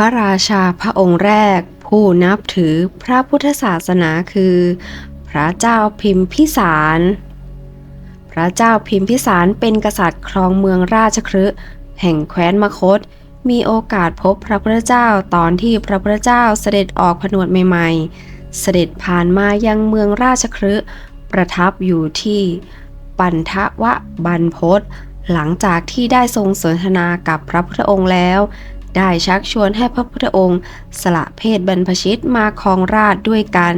พระราชาพระองค์แรก ผู้นับถือพระพุทธศาสนาคือ พระเจ้าพิมพิสาร พระเจ้าพิมพิสารเป็นกษัตริย์ครองเมืองราชคฤห์แห่งแคว้นมคต มีโอกาสพบพระพุทธเจ้าตอนที่พระพุทธเจ้าเสด็จออกผนวดใหม่ๆ เสด็จผ่านมายังเมืองราชคฤห์ประทับอยู่ที่ปันทวะบันพศหลังจากที่ได้ทรงสนทนากับพระพุทธองค์แล้ว ได้ชักชวนให้พระพุทธองค์สละเพศบรรพชิตมาครองราชด้วยกัน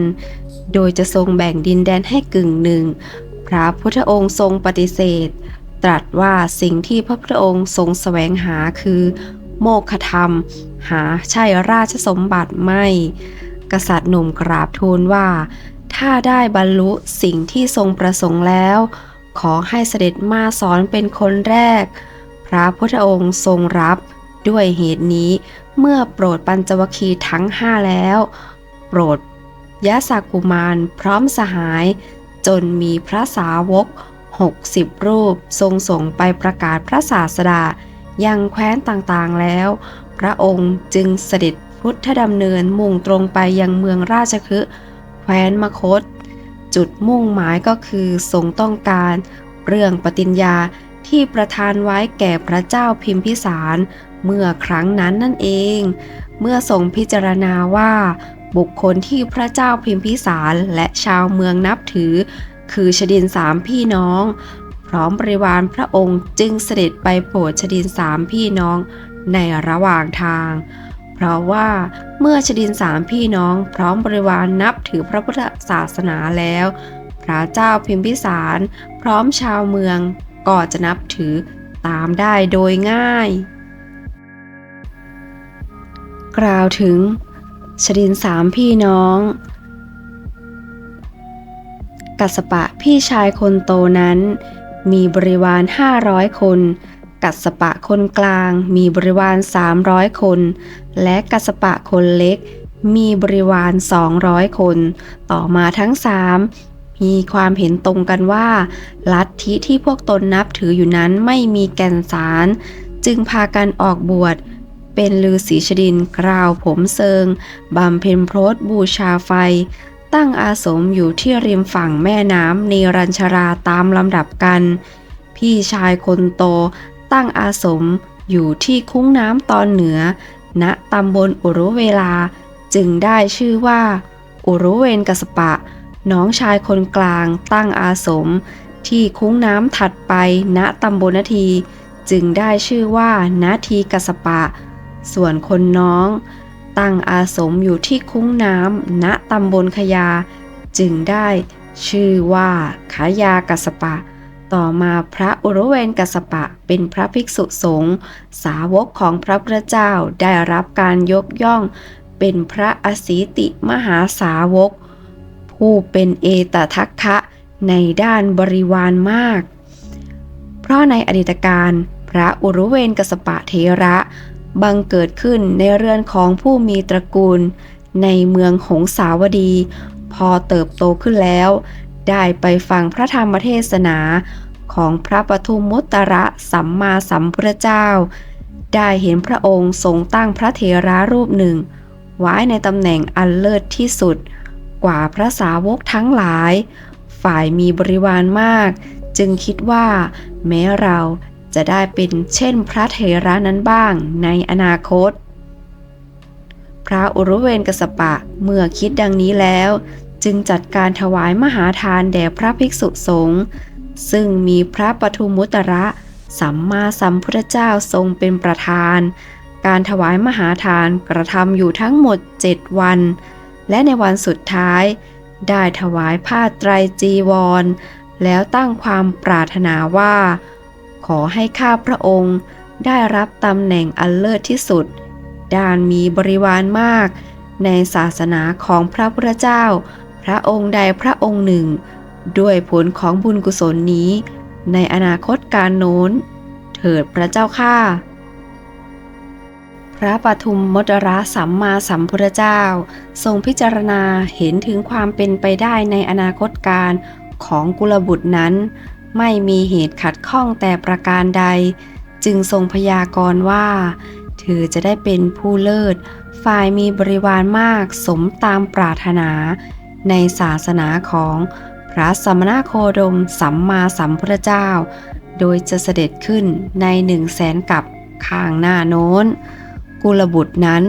โดยจะทรงแบ่งดินแดนให้กึ่งหนึ่ง พระพุทธองค์ทรงปฏิเสธ ตรัสว่าสิ่งที่พระพุทธองค์ทรงแสวงหาคือ โมฆะธรรม หาใช่ราชสมบัติไม่ กษัตริย์หนุ่มกราบทูลว่า ถ้าได้บรรลุสิ่งที่ทรงประสงค์แล้ว ขอให้เสด็จมาสอนเป็นคนแรก พระพุทธองค์ทรงรับ ด้วยเหตุนี้เมื่อโปรดปัญจวคีทั้งห้าแล้ว โปรดยะสากุมารพร้อมสหาย จนมีพระสาวก 60 รูปทรงส่งไปประกาศพระศาสดายังแคว้นต่างๆแล้ว พระองค์จึงเสด็จ พุทธดำเนินมุ่งตรงไปยังเมืองราชคฤห์แคว้นมคต จุดมุ่งหมายก็คือทรงต้องการ เรื่องปฏิญญาที่ประทานไว้แก่พระเจ้าพิมพิสาร เมื่อครั้งนั้นนั่นเอง เมื่อทรงพิจารณาว่า บุคคลที่พระเจ้าพิมพิสารและชาวเมืองนับถือ คือชดินสามพี่น้อง พร้อมบริวารพระองค์จึงเสด็จไปโปรดชดินสามพี่น้องในระหว่างทาง เพราะว่าเมื่อชดินสามพี่น้องพร้อมบริวารนับถือพระพุทธศาสนาแล้ว พระเจ้าพิมพิสารพร้อมชาวเมืองก็จะนับถือตามได้โดยง่าย กล่าวถึงชดินสามพี่น้อง กัสปะพี่ชายคนโตนั้นมีบริวาร 500 คน กัสปะคนกลางมีบริวาร 300 คน และกัสปะคนเล็ก มีบริวาร 200 คน ต่อมาทั้งสามมีความเห็นตรงกันว่า ลัทธิที่พวกตนนับถืออยู่นั้นไม่มีแก่นสาร จึงพากันออกบวช เป็นลือศีชดินกล่าวผมเซิงบำเพ็ญโพรตบูชาไฟ ตั้งอาสมอยู่ที่ริมฝั่งแม่น้ำเนรัญชราตามลำดับกัน พี่ชายคนโต ตั้งอาสมอยู่ที่คุ้งน้ำตอนเหนือ ณตำบลอุรุเวลา จึงได้ชื่อว่า อุรุเวนกสปะ น้องชายคนกลางตั้งอาสม ที่คุ้งน้ำถัดไป ณตำบลนาที จึงได้ชื่อว่านาทีกสปะ ส่วนคนน้อง ตั้งอาสมอยู่ที่คุ้งน้ำณตำบลขยา จึงได้ชื่อว่าขายากัสปะ ต่อมาพระอุรเวนกัสปะเป็นพระภิกษุสงฆ์สาวกของพระพุทธเจ้าได้รับการยกย่อง เป็นพระอสีติมหาสาวก ผู้เป็นเอตทัคคะในด้านบริวารมาก เพราะในอดีตการพระอุรุเวนกสปะเทระบังเกิดขึ้นในเรือนของผู้มีตระกูล ในเมืองหงสาวดี พอเติบโตขึ้นแล้ว ได้ไปฟังพระธรรมเทศนาของพระปทุมมุตตระสัมมาสัมพุทธเจ้า ได้เห็นพระองค์ทรงตั้งพระเถระรูปหนึ่ง ไว้ในตำแหน่งอันเลิศที่สุด กว่าพระสาวกทั้งหลาย ฝ่ายมีบริวารมาก จึงคิดว่า แม้เราจะได้เป็นเช่นพระเถระนั้นบ้างในอนาคต พระอุรุเวนกสปะเมื่อคิดดังนี้แล้ว จึงจัดการถวายมหาทานแด่พระภิกษุสงฆ์ซึ่งมีพระปทุมมุตระสัมมาสัมพุทธเจ้าทรงเป็นประธาน การถวายมหาทานกระทำอยู่ทั้งหมด7วัน และในวันสุดท้าย ได้ถวายผ้าไตรจีวร แล้วตั้งความปรารถนาว่า ขอให้ข้าพระองค์ได้รับตำแหน่งอันเลิศที่สุด ด้านมีบริวารมาก ในศาสนาของพระพุทธเจ้า พระองค์ใดพระองค์หนึ่ง ด้วยผลของบุญกุศลนี้ ในอนาคตการโน้น เถิดพระเจ้าข้าพพระปทุมมดระสัมมาสัมพุทธเจ้า ทรงพิจารณาเห็นถึงความเป็นไปได้ในอนาคตการของกุลบุตรนั้น ไม่มีเหตุขัดข้องแต่ประการใด จึงทรงพยากรณ์ว่า เธอจะได้เป็นผู้เลิศ ฝ่ายมีบริวารมากสมตามปรารถนา ในศาสนาของพระสมณโคดมสัมมาสัมพุทธเจ้า โดยจะเสด็จขึ้นในหนึ่งแสนกับข้างหน้าโน้น กุลบุตรนั้น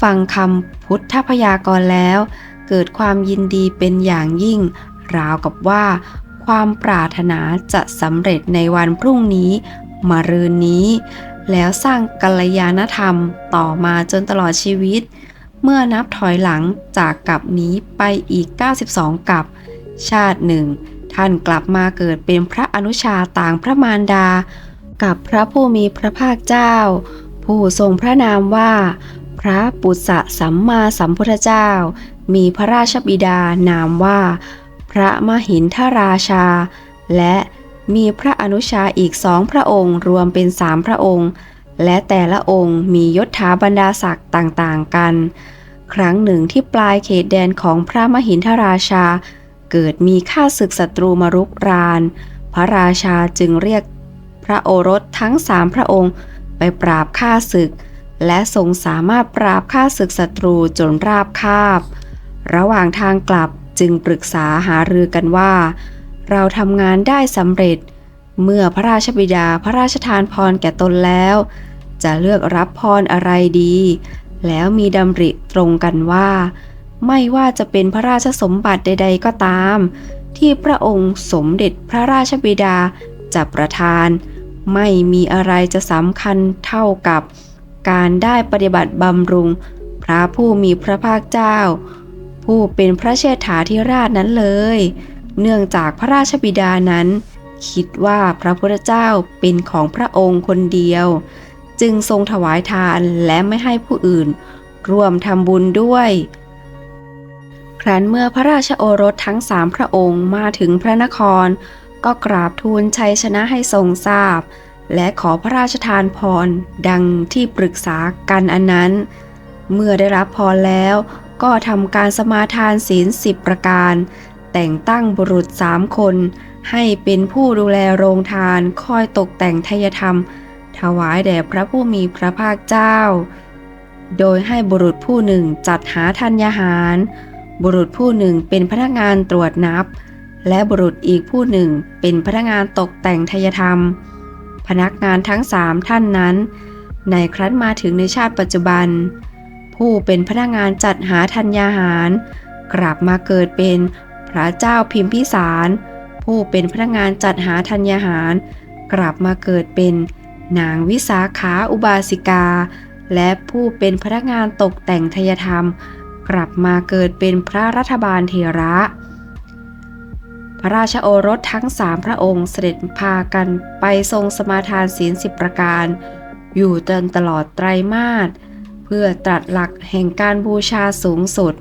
ฟังคำพุทธพยากรณ์แล้ว เกิดความยินดีเป็นอย่างยิ่ง ราวกับว่า ความปรารถนาจะสำเร็จในวันพรุ่งนี้มารืนนี้ แล้วสร้างกัลยาณธรรมต่อมาจนตลอดชีวิต เมื่อนับถอยหลังจากกับนี้ไปอีก 92 กับ ชาติหนึ่ง ท่านกลับมาเกิดเป็นพระอนุชาต่างพระมารดา กับพระผู้มีพระภาคเจ้า ผู้ทรงพระนามว่า พระปุษะสัมมาสัมพุทธเจ้า มีพระราชบิดานามว่า พระมหินทราชา และมีพระอนุชาอีกสองพระองค์รวมเป็นสามพระองค์ และแต่ละองค์มียศถาบรรดาศักดิ์ต่างๆกัน ครั้งหนึ่งที่ปลายเขตแดนของพระมหินทราชา เกิดมีข้าศึกศัตรูมารุกราน พระราชาจึงเรียกพระโอรสทั้งสามพระองค์ไปปราบข้าศึก และทรงสามารถปราบข้าศึกศัตรูจนราบคาบ ระหว่างทางกลับจึงปรึกษาหารือกันว่า เราทำงานได้สำเร็จเเมื่อพระราชบิดาพระราชทานพรแก่ตนแล้ว จะเลือกรับพรอะไรดี แล้วมีดำริตรงกันว่า ไม่ว่าจะเป็นพระราชสมบัติใด ๆ ก็ตาม ที่พระองค์สมเด็จพระราชบิดาจะประทาน ไม่มีอะไรจะสำคัญเท่ากับ การได้ปฏิบัติบำรุง พระผู้มีพระภาคเจ้า ผู้เป็นพระเชษฐาธิราชนั้นเลย เนื่องจากพระราชบิดานั้น คิดว่าพระพุทธเจ้าเป็นของพระองค์คนเดียว จึงทรงถวายทานและไม่ให้ผู้อื่นร่วมทำบุญด้วย ครั้นเมื่อพระราชโอรสทั้งสามพระองค์มาถึงพระนคร ก็กราบทูลชัยชนะให้ทรงทราบ และขอพระราชทานพรดังที่ปรึกษากันอันนั้น เมื่อได้รับพรแล้วก็ทำการสมาทานศีลสิบประการ แต่งตั้งบุรุษสามคน ให้เป็นผู้ดูแลโรงทานคอยตกแต่งทายธรรม ถวายแด่พระผู้มีพระภาคเจ้า โดยให้บุรุษผู้หนึ่งจัดหาธัญญาหาร บุรุษผู้หนึ่งเป็นพนักงานตรวจนับ และบุรุษอีกผู้หนึ่งเป็นพนักงานตกแต่งทายธรรม พนักงานทั้งสามท่านนั้น ในครั้นมาถึงในชาติปัจจุบัน ผู้เป็นพนักงานจัดหาธัญญาหาร กลับมาเกิดเป็นพระเจ้าพิมพิสาร ผู้เป็นพนักงานจัดหาธัญญาหาร กลับมาเกิดเป็นนางวิสาขาอุบาสิกา และผู้เป็นพนักงานตกแต่งทยธรรม กลับมาเกิดเป็นพระรัฐบาลเทระ พระราชโอรสทั้งสามพระองค์เสด็จพากันไปทรงสมาทานศีลสิบประการ อยู่จนตลอดไตรมาสเพื่อตรัสหลักแห่งการบูชาสูงสุด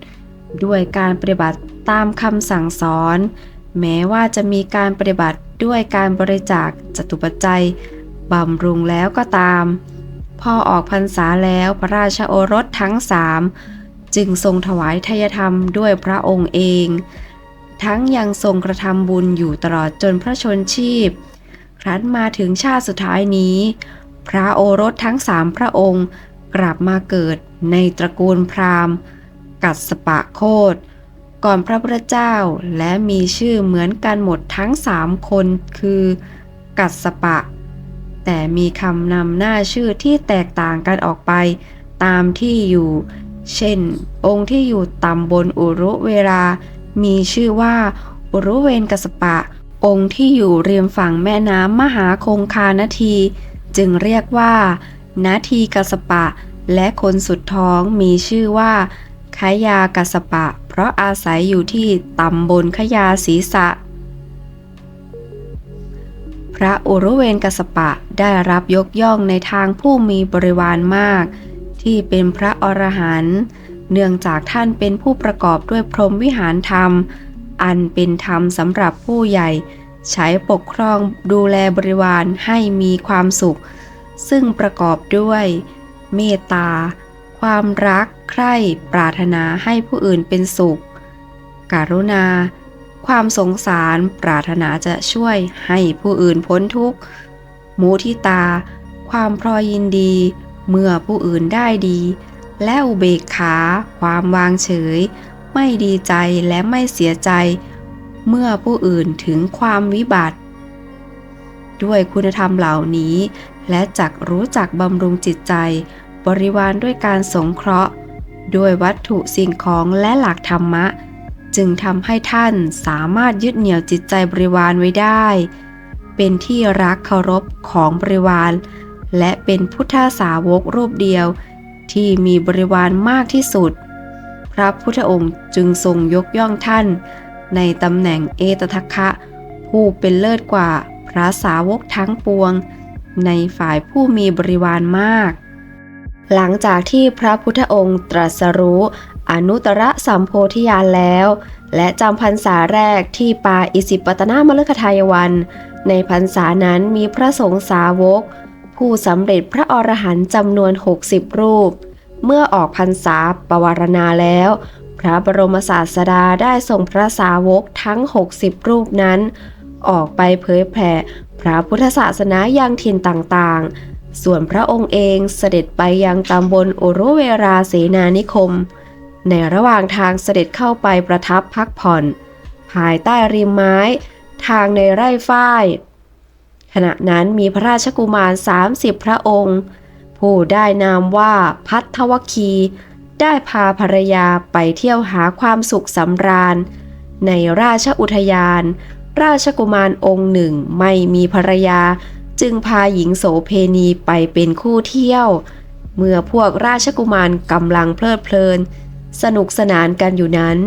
ด้วยการปฏิบัติตามคำสั่งสอน แม้ว่าจะมีการปฏิบัติด้วยการบริจาคจตุปัจจัยบำรุงแล้วก็ตาม พอออกพรรษาแล้วพระราชโอรสทั้งสามจึงทรงถวายทายธรรมด้วยพระองค์เอง ทั้งยังทรงกระทำบุญอยู่ตลอดจนพระชนชีพ ครั้นมาถึงชาติสุดท้ายนี้ พระโอรสทั้งสามพระองค์กลับมาเกิดในตระกูลพราหมณ์ กัสปะโคด ก่อนพระพุทธเจ้าและมีชื่อเหมือนกันหมดทั้งสามคนคือกัสปะ แต่มีคำนำหน้าชื่อที่แตกต่างกันออกไปตามที่อยู่ เช่น องค์ที่อยู่ต่ำบนอุรุเวลา มีชื่อว่าอุรุเวนกัสปะ องค์ที่อยู่ริมฝั่งแม่น้ำมหาคงคานาที จึงเรียกว่านาทีกัสปะ และคนสุดท้องมีชื่อว่า ขยากัสปะ เพราะอาศัยอยู่ที่ตำบลขยาศีสะ พระอุรุเวนกัสปะได้รับยกย่องในทางผู้มีบริวารมาก ที่เป็นพระอรหันต์เนื่องจากท่านเป็นผู้ประกอบด้วยพรหมวิหารธรรม อันเป็นธรรมสำหรับผู้ใหญ่ ใช้ปกครองดูแลบริวารให้มีความสุข ซึ่งประกอบด้วย เมตตา ความรักใคร่ปรารถนาให้ผู้อื่นเป็นสุข การุณา ความสงสารปรารถนาจะช่วยให้ผู้อื่นพ้นทุกข์ มุทิตา ความพลอยยินดี เมื่อผู้อื่นได้ดี และอุเบกขา ความวางเฉย ไม่ดีใจและไม่เสียใจ เมื่อผู้อื่นถึงความวิบัติ ด้วยคุณธรรมเหล่านี้ และจักรู้จักบำรุงจิตใจ บริวารด้วยการสงเคราะห์ ด้วยวัตถุสิ่งของและหลักธรรมะ จึงทำให้ท่านสามารถยึดเหนี่ยวจิตใจบริวารไว้ได้ เป็นที่รักเคารพของบริวาร และเป็นพุทธสาวกรูปเดียว ที่มีบริวารมากที่สุด พระพุทธองค์จึงทรงยกย่องท่าน ในตำแหน่งเอตทัคคะ ผู้เป็นเลิศกว่าพระสาวกทั้งปวง ในฝ่ายผู้มีบริวารมาก หลังจากที่พระพุทธองค์ตรัสรู้อนุตตรสัมโพธิญาณแล้ว และจำพรรษาแรกที่ป่าอิสิปตนามฤคทายวัน ในพรรษานั้นมีพระสงฆ์สาวก ผู้สำเร็จพระอรหันต์จำนวน 60 รูป เมื่อออกพรรษาปวารณาแล้ว พระบรมศาสดาได้ส่งพระสาวกทั้ง 60 รูปนั้น ออกไปเผยแผ่พระพุทธศาสนายังถิ่นต่างๆ ส่วนพระองค์เองเสด็จไปยังตำบลอุรุเวราเสนานิคม ในระหว่างทางเสด็จเข้าไปประทับพักผ่อน ภายใต้ริมไม้ ทางในไร่ฝ้าย ขณะนั้นมีพระราชกุมาร 30 พระองค์ ผู้ได้นามว่าพัทวคี ได้พาภรรยาไปเที่ยวหาความสุขสำราญ ในราชอุทยาน ราชกุมารองค์หนึ่งไม่มีภรรยา จึงพาหญิงโสเพณีไปเป็นคู่เที่ยว เมื่อพวกราชกุมารกำลังเพลิดเพลิน สนุกสนานกันอยู่นั้น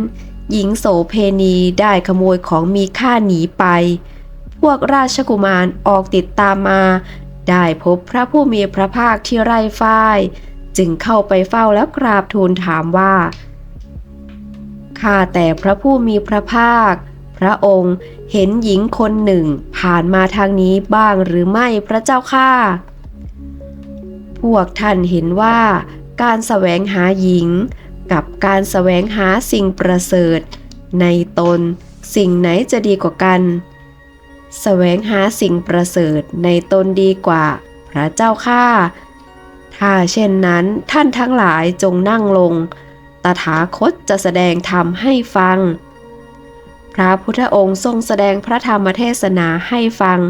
หญิงโสเพณีได้ขโมยของมีค่าหนีไป พวกราชกุมารออกติดตามมา ได้พบพระผู้มีพระภาคที่ไร่ฝ้าย จึงเข้าไปเฝ้าแล้วกราบทูลถามว่าข้าแต่พระผู้มีพระภาค พระองค์เห็นหญิงคนหนึ่งผ่านมาทางนี้บ้างหรือไม่พระเจ้าข้าพวกท่านเห็นว่าการแสวงหาหญิง กับการแสวงหาสิ่งประเสริฐ ในตนสิ่งไหนจะดีกว่ากันแสวงหาสิ่งประเสริฐในตนดีกว่า พระเจ้าข้าถ้าเช่นนั้นท่านทั้งหลายจงนั่งลง ตถาคตจะแสดงธรรมให้ฟัง พระพุทธองค์ทรงแสดงพระธรรมเทศนาให้ฟัง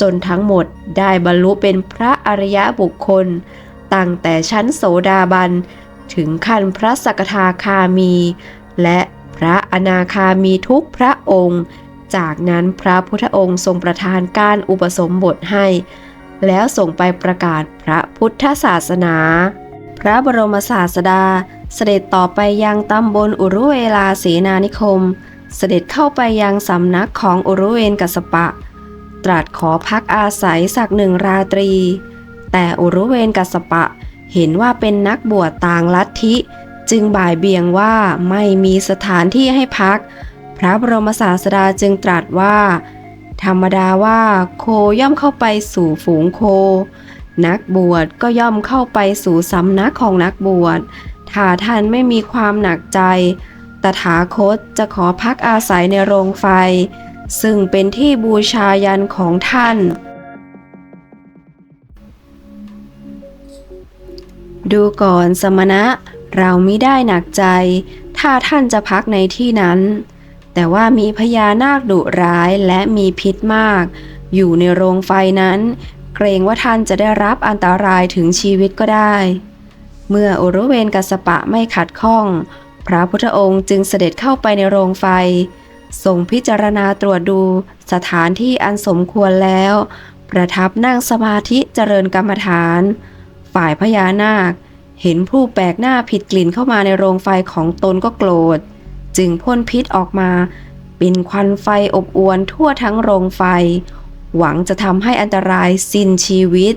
จนทั้งหมดได้บรรลุเป็นพระอริยบุคคล ตั้งแต่ชั้นโสดาบัน ถึงขั้นพระสกทาคามี และพระอนาคามีทุกพระองค์ จากนั้นพระพุทธองค์ทรงประทานการอุปสมบทให้ แล้วส่งไปประกาศพระพุทธศาสนา พระบรมศาสดาเสด็จต่อไปยังตำบลอุรุเวลาเสนานิคม เสด็จเข้าไปยังสำนักของอุรุเวนกัสปะ ตรัสขอพักอาศัยสักหนึ่งราตรี แต่อุรุเวนกัสปะเห็นว่าเป็นนักบวชต่างลัทธิ จึงบ่ายเบี่ยงว่าไม่มีสถานที่ให้พัก พระบรมศาสดาจึงตรัสว่า ธรรมดาว่าโคย่อมเข้าไปสู่ฝูงโค นักบวชก็ย่อมเข้าไปสู่สำนักของนักบวชถ้าท่านไม่มีความหนักใจ ตถาคตจะขอพักอาศัยในโรงไฟ ซึ่งเป็นที่บูชายันของท่าน ดูก่อนสมณะ เรามิได้หนักใจ ถ้าท่านจะพักในที่นั้น แต่ว่ามีพญานาคดุร้ายและมีพิษมาก อยู่ในโรงไฟนั้น เกรงว่าท่านจะได้รับอันตรายถึงชีวิตก็ได้ เมื่ออุรุเวนกัสปะไม่ขัดข้อง พระพุทธองค์จึงเสด็จเข้าไปในโรงไฟทรงพิจารณาตรวจดูสถานที่อันสมควรแล้ว ประทับนั่งสมาธิเจริญกรรมฐาน ฝ่ายพญานาค เห็นผู้แปลกหน้าผิดกลิ่นเข้ามาในโรงไฟของตนก็โกรธ จึงพ่นพิษออกมาเป็นควันไฟอบอวนทั่วทั้งโรงไฟ หวังจะทำให้อันตรายสิ้นชีวิต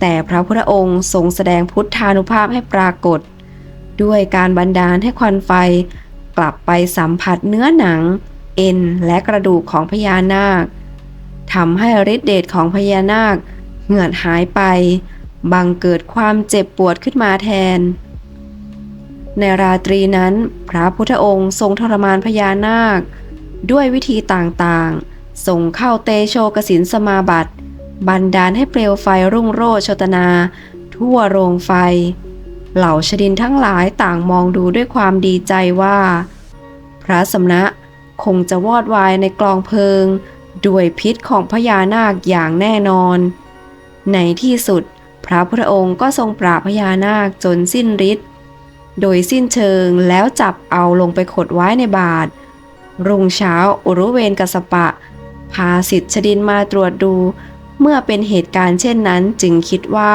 แต่พระพุทธองค์ทรงแสดงพุทธานุภาพให้ปรากฏ ด้วยการบันดาลให้ควันไฟ กลับไปสัมผัสเนื้อหนัง เอ็นและกระดูกของพญานาคทำให้ฤทธิเดชของพญานาคเหงื่อหายไป บังเกิดความเจ็บปวดขึ้นมาแทน ในราตรีนั้น พระพุทธองค์ทรงทรมานพญานาค ด้วยวิธีต่างๆ ส่งเข้าเตโชกสินสมาบัติ บันดาลให้เปลวไฟรุ่งโรจน์โชตนา ทั่วโรงไฟ เหล่าชดินทั้งหลายต่างมองดูด้วยความดีใจว่า พระสมณะคงจะวอดวายในกลองเพลิง ด้วยพิษของพญานาคอย่างแน่นอน ในที่สุด พระพุทธองค์ก็ทรงปราบพญานาคจนสิ้นฤทธิ์โดยสิ้นเชิงแล้วจับเอาลงไปขดไว้ในบาท รุ่งเช้าอุรุเวนกสปะ พาสิทธิชดินมาตรวจดู เมื่อเป็นเหตุการณ์เช่นนั้นจึงคิดว่า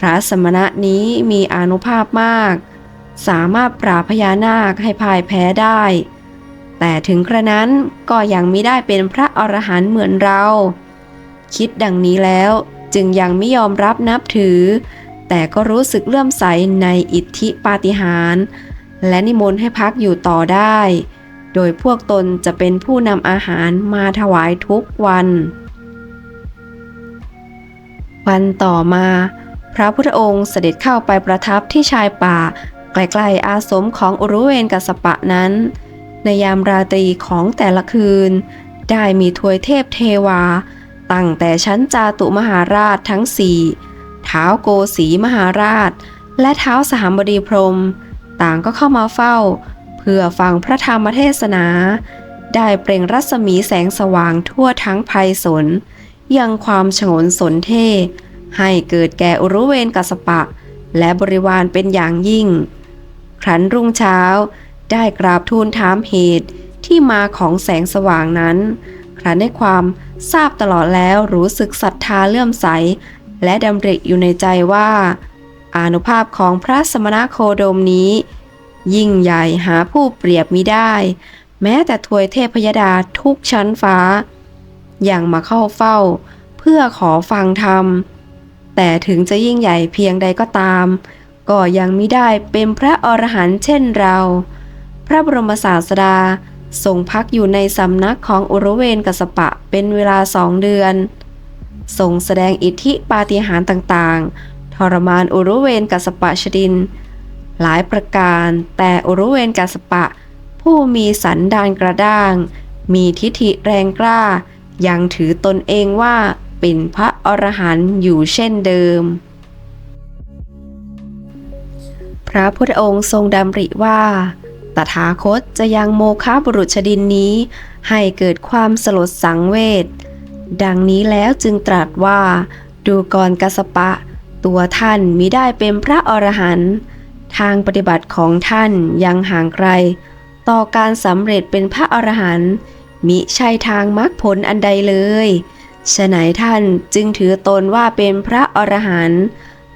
พระสมณะนี้มีอนุภาพมาก สามารถปราบพญานาคให้พ่ายแพ้ได้ แต่ถึงกระนั้นก็ยังไมิได้เป็นพระอรหันต์เหมือนเรา คิดดังนี้แล้วจึงยังไม่ยอมรับนับถือ แต่ก็รู้สึกเลื่อมใสในอิทธิปาฏิหาริย์และนิมนต์ให้พักอยู่ต่อได้ โดยพวกตนจะเป็นผู้นำอาหารมาถวายทุกวัน วันต่อมา พระพุทธองค์เสด็จเข้าไปประทับที่ชายป่า ใกล้ๆอาสมของอุรุเวนกัสปะนั้น ในยามราตรีของแต่ละคืน ได้มีทวยเทพเทวา ตั้งแต่ชั้นจาตุมหาราชทั้งสี่เท้าโกสีมหาราช และเท้าสหบดีพรม ต่างก็เข้ามาเฝ้า เพื่อฟังพระธรรมเทศนา ได้เปล่งรัศมีแสงสว่างทั่วทั้งไพรสน ยังความฉงนสนเท ให้เกิดแก่อุรุเวนกัสปะ และบริวารเป็นอย่างยิ่ง ครั้นรุ่งเช้าได้กราบทูลถามเหตุที่มาของแสงสว่างนั้น ครั้นได้ความทราบตลอดแล้วรู้สึกศรัทธาเลื่อมใส และดำริอยู่ในใจว่า อานุภาพของพระสมณโคดมนี้ ยิ่งใหญ่หาผู้เปรียบมิได้ แม้แต่ทวยเทพยดาทุกชั้นฟ้า อย่างมาเข้าเฝ้า เพื่อขอฟังธรรม แต่ถึงจะยิ่งใหญ่เพียงใดก็ตาม ก็ยังมิได้เป็นพระอรหันต์เช่นเรา พระบรมศาสดาทรงพักอยู่ในสำนักของอุรเวนกัสปะเป็นเวลาสองเดือนทรงแสดงอิทธิปาฏิหาริย์ต่างๆ ทรมานอุรเวนกัสปะชดิน หลายประการแต่อุรเวนกัสปะ ผู้มีสันดานกระด้าง มีทิฐิแรงกล้า ยังถือตนเองว่า เป็นพระอรหันต์อยู่เช่นเดิม พระพุทธองค์ทรงดำริว่า ตถาคตจะยังโมฆะบุรุษชดินนี้ ให้เกิดความสลดสังเวช ดังนี้แล้วจึงตรัสว่า ดูก่อนกัสปะ ตัวท่านมิได้เป็นพระอรหันต์ ทางปฏิบัติของท่านยังห่างไกล ต่อการสำเร็จเป็นพระอรหันต์มิใช่ทางมรรคผลอันใดเลย ฉะไหนท่านจึงถือตนว่าเป็นพระอรหันต์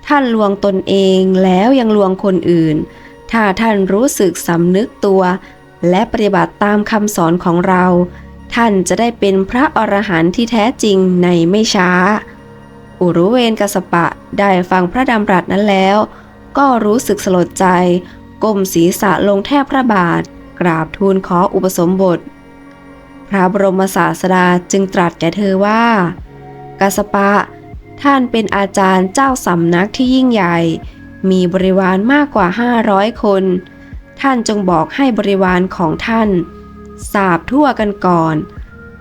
ท่านลวงตนเองแล้วยังลวงคนอื่น ถ้าท่านรู้สึกสำนึกตัว และปฏิบัติตามคำสอนของเรา ท่านจะได้เป็นพระอรหันต์ที่แท้จริงในไม่ช้า อุรุเวนกสปะได้ฟังพระดำรัสนั้นแล้ว ก็รู้สึกสลดใจ ก้มศีรษะลงแทบพระบาท กราบทูลขออุปสมบท ระบรมศาสดาจึงตรัสแก่เธอว่า กัสปะ ท่านเป็นอาจารย์เจ้าสำนักที่ยิ่งใหญ่ มีบริวารมากกว่า 500 คน ท่านจงบอกให้บริวารของท่านทราบทั่วกันก่อน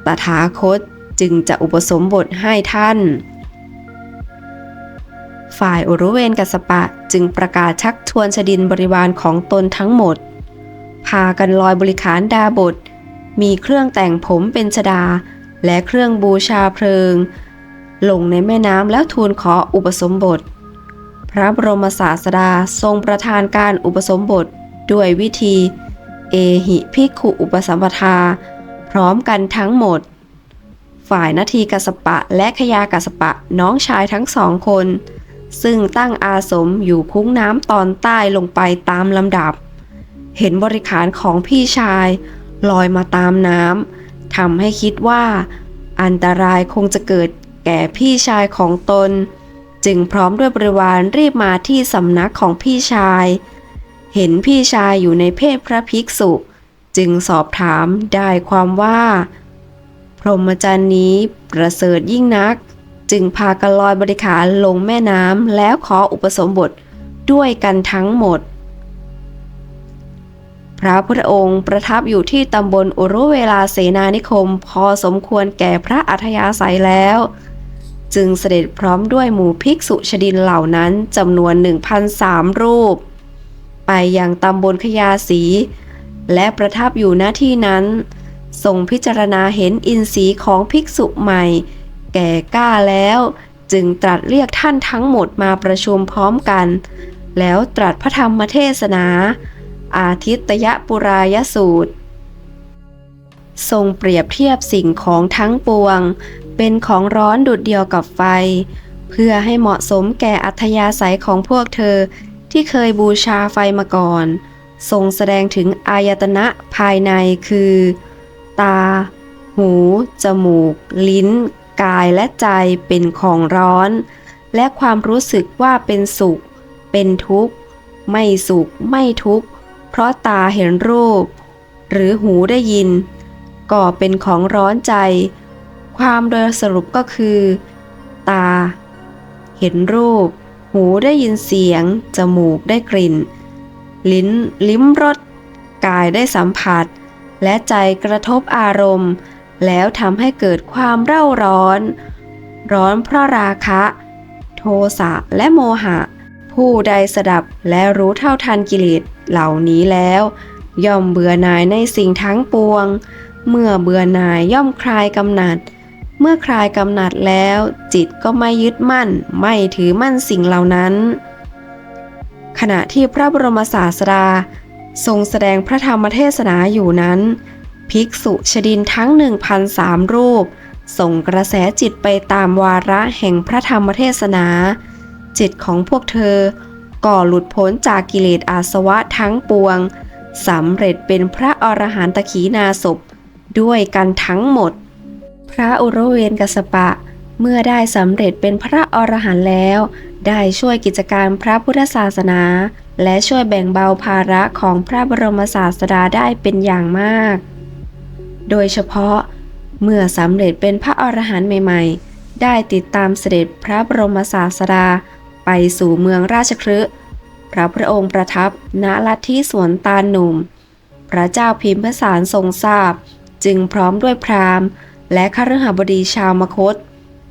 ตถาคตจึงจะอุปสมบทให้ท่าน ฝ่ายอุรุเวนกัสปะจึงประกาศชักชวนชดินบริวารของตนทั้งหมด พากันลอยบริขารดาบท มีเครื่องแต่งผมเป็นชดา และเครื่องบูชาเพลิง ลงในแม่น้ำแล้วทูลขออุปสมบท พระบรมศาสดาทรงประทานการอุปสมบทด้วยวิธี เอหิภิกขุอุปสัมปทา พร้อมกันทั้งหมด ฝ่ายนาทีกัสปะและขยากัสปะน้องชายทั้งสองคน ซึ่งตั้งอาสมอยู่คุ้งน้ำตอนใต้ลงไปตามลำดับ เห็นบริขารของพี่ชาย ลอยมาตามน้ำทำให้คิดว่า อันตรายคงจะเกิดแก่พี่ชายของตน จึงพร้อมด้วยบริวารรีบมาที่สำนักของพี่ชาย เห็นพี่ชายอยู่ในเพศพระภิกษุ จึงสอบถามได้ความว่า พรหมจรรย์นี้ประเสริฐยิ่งนัก จึงพากันลอยบริขารลงแม่น้ำแล้วขออุปสมบทด้วยกันทั้งหมด พระพุทธองค์ประทับอยู่ที่ตำบลอุรุเวลาเสนานิคม พอสมควรแก่พระอัธยาศัยแล้ว จึงเสด็จพร้อมด้วยหมู่ภิกษุชดินเหล่านั้นจำนวน 1,003 รูป ไปยังตำบลขยาสีและประทับอยู่ณที่นั้นทรงพิจารณาเห็นอินทรีย์ของภิกษุใหม่ แก่กล้าแล้ว จึงตรัสเรียกท่านทั้งหมดมาประชุมพร้อมกัน แล้วตรัสพระธรรมเทศนา อาทิตยปุรายสูตร ทรงเปรียบเทียบสิ่งของทั้งปวง เป็นของร้อนดุดเดียวกับไฟ เพื่อให้เหมาะสมแก่อัธยาศัยของพวกเธอที่เคยบูชาไฟมาก่อน ทรงแสดงถึงอายตนะภายในคือ ตา หู จมูก ลิ้น กายและใจเป็นของร้อน และความรู้สึกว่าเป็นสุข เป็นทุกข์ ไม่สุข ไม่ทุกข์ เพราะตาเห็นรูป หรือหูได้ยินก็เป็นของร้อนใจ ความโดยสรุปก็คือ ตา เห็นรูป หูได้ยินเสียง จมูกได้กลิ่น ลิ้น ลิ้มรสกายได้สัมผัส และใจกระทบอารมณ์ แล้วทำให้เกิดความเร่าร้อน ร้อนเพราะราคะ โทสะและโมหะ ผู้ใดสดับและรู้เท่าทันกิเลส เหล่านี้แล้ว ย่อมเบื่อหน่ายในสิ่งทั้งปวง เมื่อเบื่อหน่ายย่อมคลายกำหนัด เมื่อคลายกำหนัดแล้ว จิตก็ไม่ยึดมั่น ไม่ถือมั่นสิ่งเหล่านั้น ขณะที่พระบรมศาสดา ทรงแสดงพระธรรมเทศนาอยู่นั้น ภิกษุชดินทั้ง 1,003 รูป ส่งกระแสจิตไปตามวาระแห่งพระธรรมเทศนา จิตของพวกเธอ ก่อหลุดพ้นจากกิเลสอาสวะทั้งปวงสำเร็จเป็นพระอรหันตขีนาศพด้วยกันทั้งหมด พระอุรเวนกัสสปะ เมื่อได้สำเร็จเป็นพระอรหันต์แล้ว ได้ช่วยกิจการพระพุทธศาสนา และช่วยแบ่งเบาภาระของพระบรมศาสดาได้เป็นอย่างมาก โดยเฉพาะ เมื่อสำเร็จเป็นพระอรหันต์ใหม่ ๆ ได้ติดตามเสด็จพระบรมศาสดา ไปสู่เมืองราชคฤห์พระพระองค์ประทับณลัทธิสวนตาลหนุ่ม พระเจ้าพิมพสารทรงทราบ จึงพร้อมด้วยพราหมณ์ และข้าราชบดีชาวมคต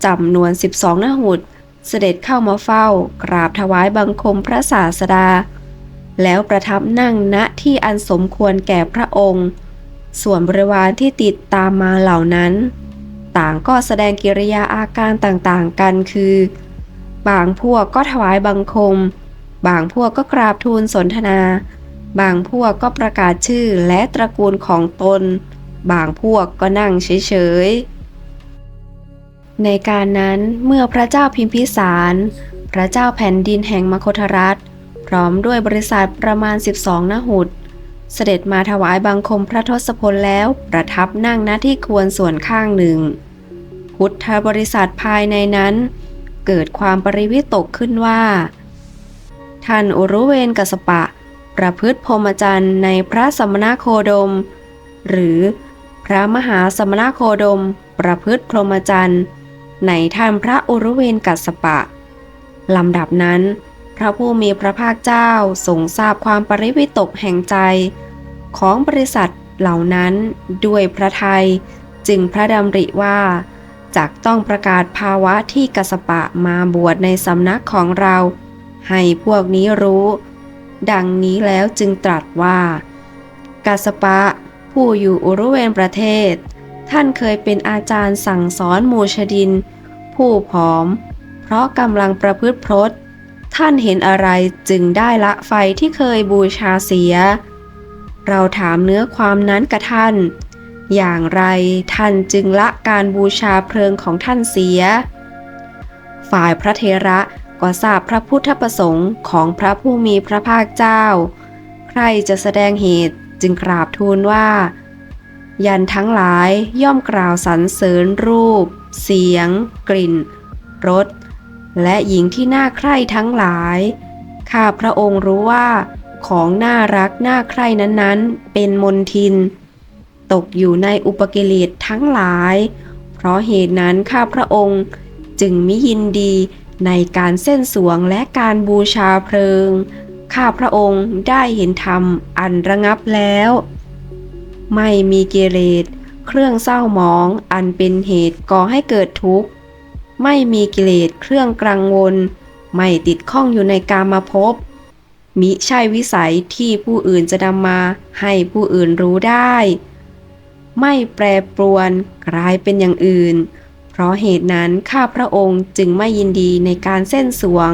จำนวน 12นหุดเสด็จเข้ามาเฝ้า กราบถวายบังคมพระศาสดา แล้วประทับนั่งณที่อันสมควรแก่พระองค์ ส่วนบริวารที่ติดตามมาเหล่านั้น ต่างก็แสดงกิริยาอาการต่างๆกันคือ บางพวกก็ถวายบังคม บางพวกก็กราบทูลสนทนา บางพวกก็ประกาศชื่อและตระกูลของตน บางพวกก็นั่งเฉยๆ ในการนั้นเมื่อพระเจ้าพิมพิสาร พระเจ้าแผ่นดินแห่งมคธรัฐ พร้อมด้วยบริษัทประมาณ 12นหุดเสด็จมาถวายบังคมพระทศพลแล้วประทับนั่งณที่ควรส่วนข้างหนึ่ง พุทธบริษัทภายในนั้น เกิดความปริวิตกขึ้นว่า ท่านอุรุเวนกัสปะ ประพฤติพรหมจรรย์ในพระสมณโคดม หรือพระมหาสมณโคดม ประพฤติพรหมจรรย์ในท่านพระอุรุเวนกัสสปะลำดับนั้น พระผู้มีพระภาคเจ้าทรงทราบความปริวิตกแห่งใจ ของบริษัทเหล่านั้นด้วยพระทัยจึงพระดำริว่า จักต้องประกาศภาวะที่กัสปะมาบวชในสำนักของเรา ให้พวกนี้รู้ ดังนี้แล้วจึงตรัสว่า กัสปะ ผู้อยู่อุรุเวนประเทศ ท่านเคยเป็นอาจารย์สั่งสอนหมูชดิน ผู้ผอม เพราะกำลังประพฤติพรตท่านเห็นอะไรจึงได้ละไฟที่เคยบูชาเสีย เราถามเนื้อความนั้นกับท่าน อย่างไรท่านจึงละการบูชาเพลิงของท่านเสีย ฝ่ายพระเทระก็ทราบพระพุทธประสงค์ของพระผู้มีพระภาคเจ้า ใครจะแสดงเหตุจึงกราบทูลว่า ยันทั้งหลายย่อมกล่าวสรรเสริญรูป เสียง กลิ่นรสและหญิงที่น่าใคร่ทั้งหลาย ข้าพระองค์รู้ว่าของน่ารักน่าใคร่นั้นๆ เป็นมนทิน ตกอยู่ในอุปกิเลสทั้งหลาย เพราะเหตุนั้นข้าพระองค์จึงมิยินดีในการเส้นสวงและการบูชาเพลิง ข้าพระองค์ได้เห็นธรรมอันระงับแล้ว ไม่มีเกเลสเครื่องเศร้าหมองอันเป็นเหตุก่อให้เกิดทุกข์ ไม่มีกิเลสเครื่องกลังวล ไม่ติดข้องอยู่ในกามาภพมิใช่วิสัยที่ผู้อื่นจะนำมาให้ผู้อื่นรู้ได้ ไม่แปรปรวนกลายเป็นอย่างอื่น เพราะเหตุนั้นข้าพระองค์จึงไม่ยินดีในการเส้นสวง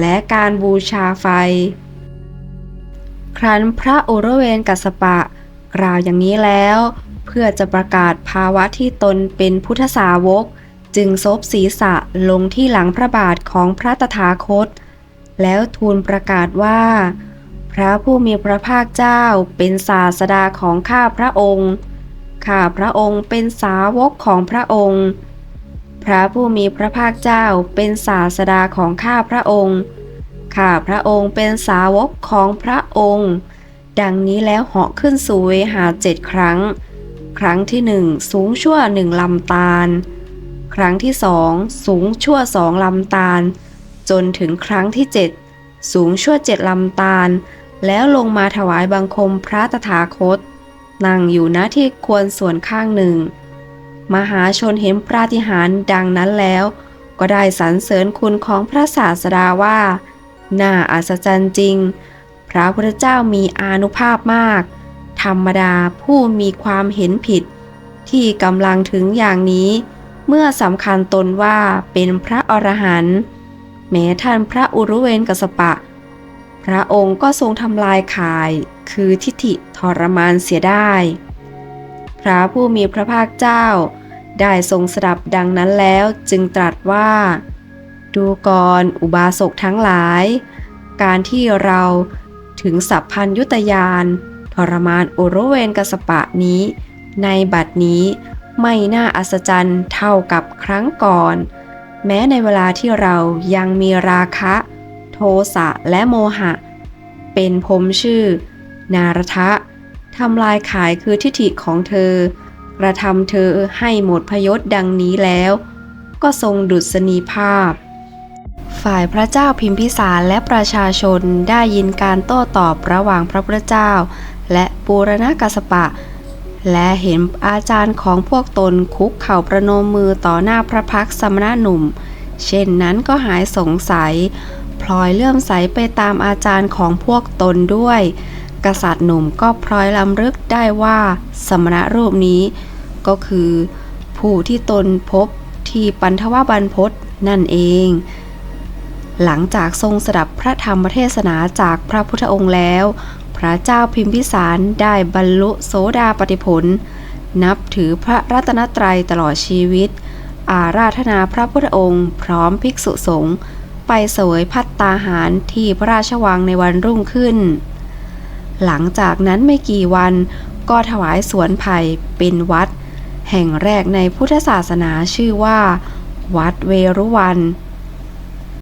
และการบูชาไฟ ครั้นพระโอรเวนกัสปะ กล่าวอย่างนี้แล้ว เพื่อจะประกาศภาวะที่ตนเป็นพุทธสาวก จึงซบศีรษะลงที่หลังพระบาทของพระตถาคต แล้วทูลประกาศว่า พระผู้มีพระภาคเจ้าเป็นศาสดาของข้าพระองค์ ข้าพระองค์เป็นสาวกของพระองค์ พระผู้มีพระภาคเจ้าเป็นศาสดาของข้าพระองค์ ข้าพระองค์เป็นสาวกของพระองค์ ดังนี้แล้วเหาะขึ้นสู่เวหาเจ็ดครั้ง ครั้งที่หนึ่งสูงชั่วหนึ่งลำตาล ครั้งที่สองสูงชั่วสองลำตาล จนถึงครั้งที่เจ็ดสูงชั่วเจ็ดลำตาล แล้วลงมาถวายบังคมพระตถาคต นั่งอยู่ณที่ควรส่วนข้างหนึ่ง มหาชนเห็นปาฏิหาริย์ดังนั้นแล้ว ก็ได้สรรเสริญคุณของพระศาสดาว่า น่าอัศจรรย์จริง พระพุทธเจ้ามีอานุภาพมาก ธรรมดาผู้มีความเห็นผิด ที่กำลังถึงอย่างนี้ เมื่อสำคัญตนว่าเป็นพระอรหันต์แม้ท่านพระอุรุเวนกัสปะ พระองค์ก็ทรงทำลายข่าย คือทิฏฐิทรมานเสียได้ พระผู้มีพระภาคเจ้า ได้ทรงสดับดังนั้นแล้วจึงตรัสว่า ดูก่อนอุบาสกทั้งหลาย การที่เราถึงสัพพัญยุตยานทรมานโอุรุเวนกสปะนี้ ในบัดนี้ไม่น่าอัศจรรย์เท่ากับครั้งก่อน แม้ในเวลาที่เรายังมีราคะ สะและโมหะ เป็นพรมชื่อ นารทะทำลายขายคือทิฏฐิของเธอกระทำเธอให้หมดพยศดังนี้แล้ว ก็ทรงดุษณีภาพ ฝ่ายพระเจ้าพิมพิสารและประชาชนได้ยินการโต้ตอบระหว่างพระพุทธเจ้า และปูรณกัสปะ และเห็นอาจารย์ของพวกตนคุกเข่าประนมมือต่อหน้าพระพักสมณะหนุ่ม เช่นนั้นก็หายสงสัย พลอยเลื่อมใสไปตามอาจารย์ของพวกตนด้วย กษัตริย์หนุ่มก็พลอยลำลึกได้ว่าสมณะรูปนี้ ก็คือ ผู้ที่ตนพบที่ปันทวบรรพตนั่นเอง หลังจากทรงสดับพระธรรมเทศนาจากพระพุทธองค์แล้ว พระเจ้าพิมพิสารได้บรรลุโสดาปติผล นับถือพระรัตนตรัยตลอดชีวิต อาราธนาพระพุทธองค์ พร้อมภิกษุสงฆ์ ไปเสวยพัตตาหารที่พระราชวังในวันรุ่งขึ้น หลังจากนั้นไม่กี่วันก็ถวายสวนไผ่เป็นวัด แห่งแรกในพุทธศาสนาชื่อว่า วัดเวรุวัน